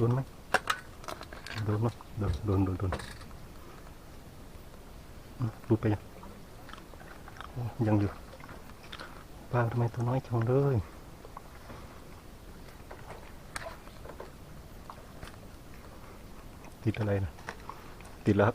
โดนไหมโดนเนาะโดนโดนโดนโดนอืมรูดไปยังโอ้ยังอยู่ปลาทำไมตัวน้อยจังเลยติดอะไรนะติดแล้วครั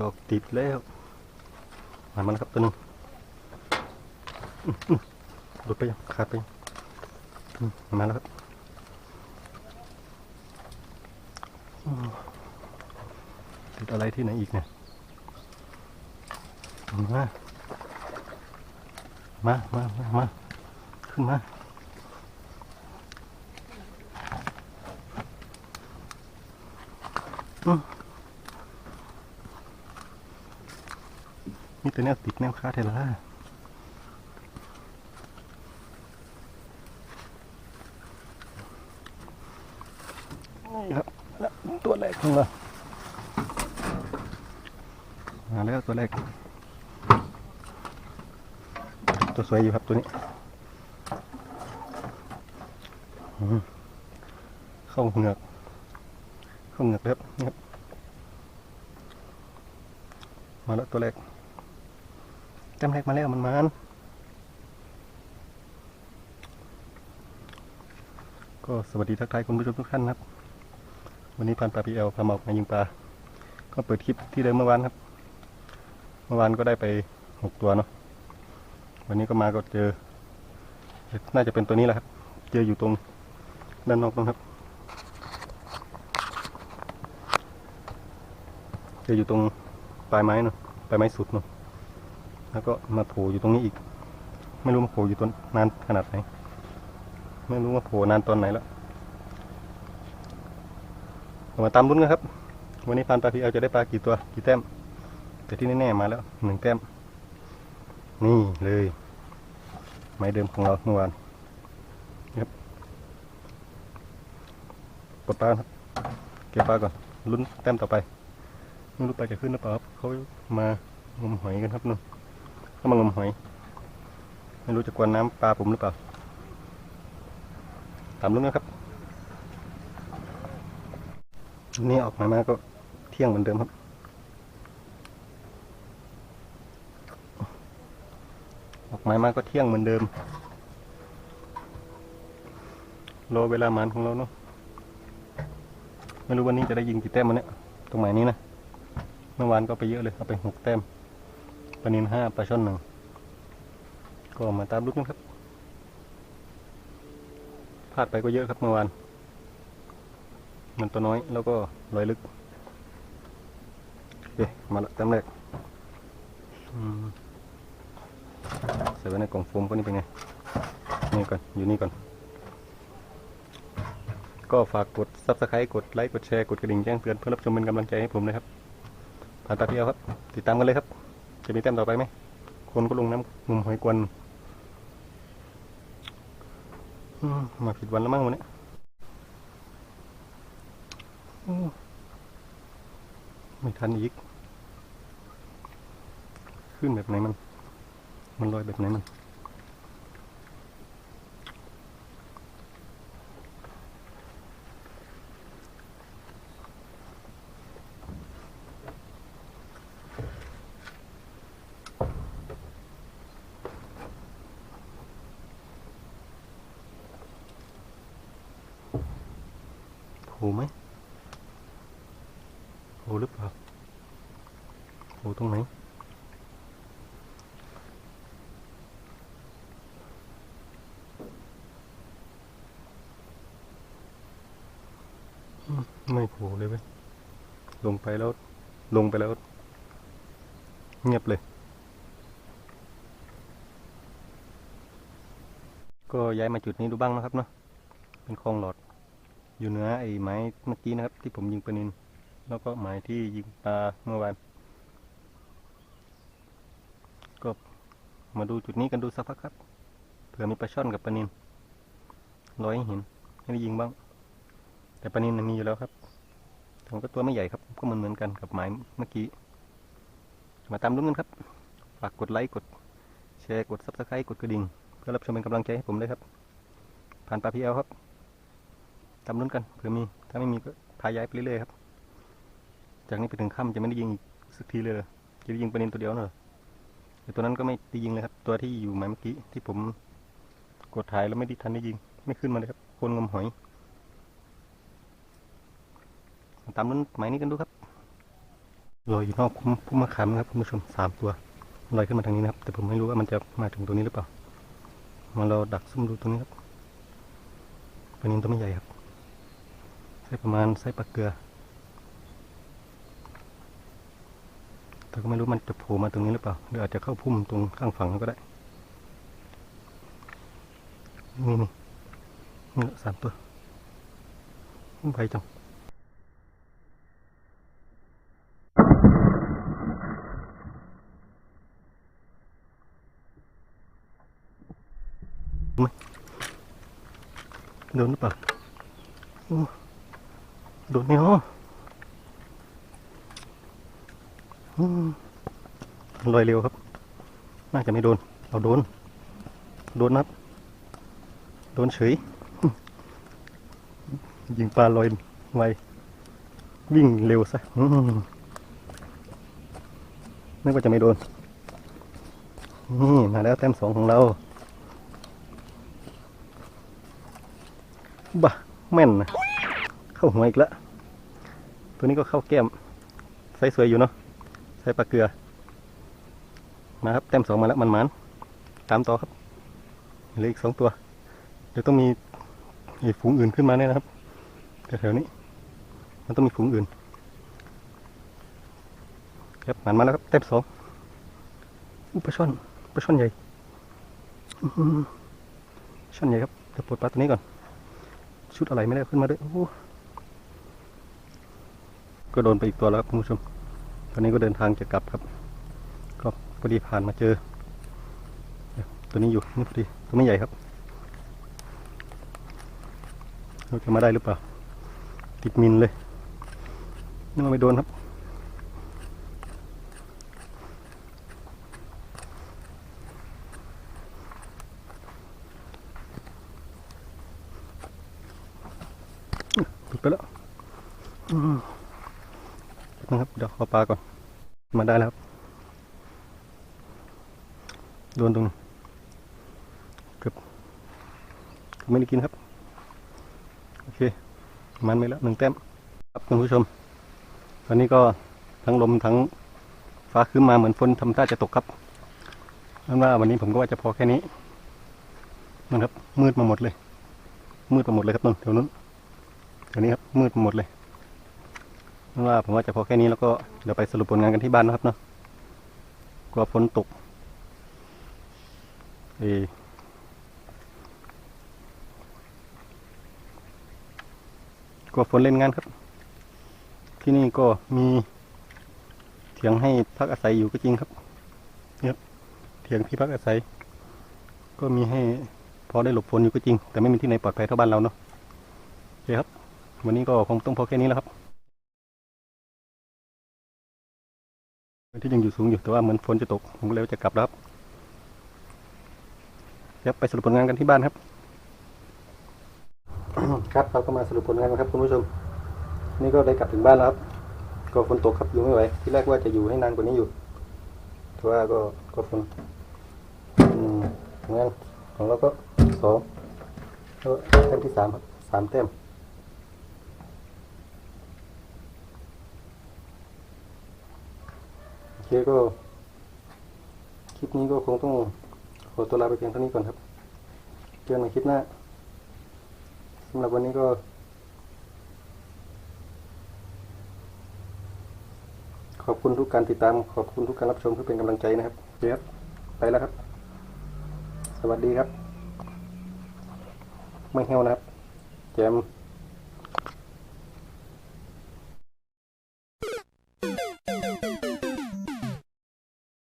ดอกติดแล้วมามาแล้วครับตัวหนึงหลุดไปยังขาดไปยังมาแล้วครับติดอะไรที่ไหนอีกเนี่ยมามามามามาขึ้นมาอืม นี่ตัวแนวติดแนวคาเทล่านี่ครับและตัวแรกของเรามาแล้วตัวแรก ตัวสวยอยู่ครับตัวนี้เข้าเหงือกเข้าเหงือกแล้วครับมาแล้วตัวแรก แต้มแรกมาแล้วมันมันก็สวัสดีทักทายคุณผู้ชมทุกท่านครับ วันนี้พันปลาพีเอลพามาออกมายิงปลา ก็เปิดคลิปที่เดิมเมื่อวานครับ เมื่อวานก็ได้ไปหกตัวเนาะ วันนี้ก็มาก็เจอ น่าจะเป็นตัวนี้แหละครับ เจออยู่ตรงด้านนอกตรงครับ เจออยู่ตรงปลายไม้เนาะ ปลายไม้สุดเนาะ แล้วก็มาโผล่อยู่ตรงนี้อีก ไม่รู้มาโผล่อยู่ตรงนานขนาดไหน ไม่รู้ว่าโผล่นานตอนไหนแล้วมาตามลุ้นกันครับ วันนี้พันปลาพีเอลจะได้ปลากี่ตัวกี่แต้ม แต่ที่แน่ๆมาแล้วหนึ่งแต้ม นี่เลย ไม้เดิมของเราเมื่อวานครับกดปลาครับเก็บปลาก่อนลุ้นแต้มต่อไปไม่รู้ปลาจะขึ้นหรือเปล่าครับเขามางมหอยกันครับนู่น เขามางมหอย ไม่รู้จะกวนน้ำปลาผมหรือเปล่าตามลุ้นนะครับนี่ออกมามาก็เที่ยงเหมือนเดิมครับ ออกมามาก็เที่ยงเหมือนเดิมรอเวลามานของเราเนาะไม่รู้วันนี้จะได้ยิงกี่แต้มวันนี้ตรงหมายนี้นะเมื่อวานก็ไปเยอะเลยเอาไปหกแต้ม ปลานินห้าปลาช่อนหนึ่งก็มาตามลุ้นกันครับพลาดไปก็เยอะครับเมื่อวานมันตัวน้อยแล้วก็ลอยลึกโอเคมาละแต้มแรกใส่ไว้ในกล่องโฟมก็นี่เป็นไงนี่ก่อนอยู่นี่ก่อนก็ฝากกด subscribe กดไลค์กดแชร์กดกระดิ่งแจ้งเตือนเพื่อรับชมเป็นกำลังใจให้ผมนะครับผ่านตาเที่ยวครับ ติดตามกันเลยครับ จะมีแต้มต่อไปไหมคนก็ลงน้ำงุมหอยกวนมาผิดวันแล้วมั้งวันนี้ไม่ทันอีก ขึ้นแบบไหนมัน มันลอยแบบไหนมัน โผล่ไหมโผล่หรือเปล่าโผล่ตรงไหนไม่โผล่เลยเว้ยลงไปแล้ว ลงไปแล้ว เงียบเลย ก็ย้ายมาจุดนี้ดูบ้างนะครับเนาะเป็นคลองหลอด อยู่เหนือไอ้ไม้เมื่อกี้นะครับ ที่ผมยิงปลานิน แล้วก็ไม้ที่ยิงปลาเมื่อวานก็มาดูจุดนี้กันดูสักพักครับเผื่อมีปลาช่อนกับปลานินลอยให้เห็นให้ได้ยิงบ้าง แต่ปลานินมีอยู่แล้วครับแต่มันก็ตัวไม่ใหญ่ครับ ก็เหมือนเหมือนกันกับหมายเมื่อกี้ มาตามลุ้นกันครับฝากกดไลค์กดแชร์กดซับสไครต์กดกระดิ่งเพื่อรับชมเป็นกำลังใจให้ผมด้วยครับ ผ่านปลาพีเอลครับามลุ้นกันเผื่อมีถ้าไม่มีก็พาย้ายไปเรื่อยๆครับจากนี้ไปถึงค่ำจะไม่ได้ยิงอีกสักทีเลยจะได้ยิงปลานินตัวเดียวน่ะแต่ตัวนั้นก็ไม่ได้ยิงเลยครับ ตัวที่อยู่หมายเมื่อกี้ที่ผมกดถ่ายแล้วไม่ได้ทันได้ยิง ไม่ขึ้นมาเลยครับคนงมหอย ตามนั้นหมายนี้กันดูครับลอยอยู่นอกพุ่มพุ่มมะขามนะครับคุณผู้ชมสามตัวลอยขึ้นมาทางนี้นะครับ แต่ผมไม่รู้ว่ามันจะมาถึงตรงนี้หรือเปล่ามาเราดักซุ่มดูตรงนี้ครับปลานินตัวไม่ใหญ่ครับ ส์ประมาณไซส์ปลาเกลือ แต่ก็ไม่รู้มันจะโผล่มาตรงนี้หรือเปล่า หรืออาจจะเข้าพุ่มตรงข้างฝั่งก็ได้ นี่นี่นี่สามตัวไปจังโดนหรือเปล่า โอ้โดนไมเนาะอืมลอยเร็วครับ น่าจะไม่โดนเอาโดน โดนนับ โดนเฉย ยิงปลาลอยไว วิ่งเร็วซะนึกว่าจะไม่โดน นี่มาแล้วแต้มสองของเราบ้าแม่นนะ เข้าหัวอีกแล้วตัวนี้ก็เข้าแก้มไซส์สวยอยู่เนาะใส่ปลาเกลือ มาครับ แต้มสองมาแล้วมันมันตามต่อครับเหลืออีกสองตัว เดี๋ยวต้องมีฝูงอื่นขึ้นมาแน่นะครับแถวๆนี้ มันต้องมีฝูงอื่น ครับมันมาแล้วครับแต้มสองอุยปลาช่อนปลาช่อนใหญ่ช่อนใหญ่ครับเดี๋ยวปลดปลาตัวนี้ก่อน ชุดอะไรไม่ได้ขึ้นมาด้วยโอ้ ก็โดนไปอีกตัวแล้วครับคุณผู้ชม ตอนนี้ก็เดินทางจะกลับครับ ก็พอดีผ่านมาเจอ ตัวนี้อยู่นี่พอดีตัวไม่ใหญ่ครับเราจะมาได้หรือเปล่า ติดมินเลยนี่มันไม่โดนครับ หลุดไปแล้วอืม นะครับ เดี๋ยวขอปลาก่อน มาได้แล้วครับโดนตรงเกือบเกือบไม่ได้กินครับ โอเค มันไปแล้วหนึ่งแต้มครับคุณผู้ชม ตอนนี้ก็ทั้งลมทั้งฟ้าขึ้นมาเหมือนฝนทำท่าจะตกครับนั่นว่าวันนี้ผมก็ว่าจะพอแค่นี้นะครับ มืดมาหมดเลย มืดมาหมดเลยครับนู่นแถวนู้นเดี๋ยวนี้ครับ มืดหมดเลย ว่าผมว่าจะพอแค่นี้แล้วก็เดี๋ยวไปสรุปผลงานกันที่บ้านนะครับเนาะกลัวฝนตกเออกลัวฝนเล่นงานครับ ที่นี่ก็มีเถียงให้พักอาศัยอยู่ก็จริงครับเนี่ยเถียงที่พักอาศัย ก็มีให้พอได้หลบฝนอยู่ก็จริง แต่ไม่มีที่ไหนปลอดภัยเท่าบ้านเราเนาะโอเคครับ วันนี้ก็คงต้องพอแค่นี้แล้วครับ ที่ยังอยู่สูงอยู่แต่ว่าเหมือนฝนจะตกผมก็เลยว่าจะกลับแล้วครับเดี๋ยวไปสรุปผลงานกันที่บ้านครับ ครับเราก็มาสรุปผลงานกันครับคุณผู้ชม นี่ก็ได้กลับถึงบ้านแล้วครับ ก็ฝนตกครับอยู่ไม่ไหวที่แรกว่าจะอยู่ให้นานกว่านี้อยู่แต่ว่าก็ก็ฝนงานของเราก็สองแล้วแต้มที่สามครับสามแต้ม โอเคก็ คลิปนี้ก็คงต้องขอตัวลาไปเพียงเท่านี้ก่อนครับเจอกันในคลิปหน้าสำหรับวันนี้ก็ ขอบคุณทุกการติดตาม ขอบคุณทุกการรับชมเพื่อเป็นกำลังใจนะครับเดี๋ยวไปแล้วครับ สวัสดีครับ ไม่เหี่ยวนะครับแจม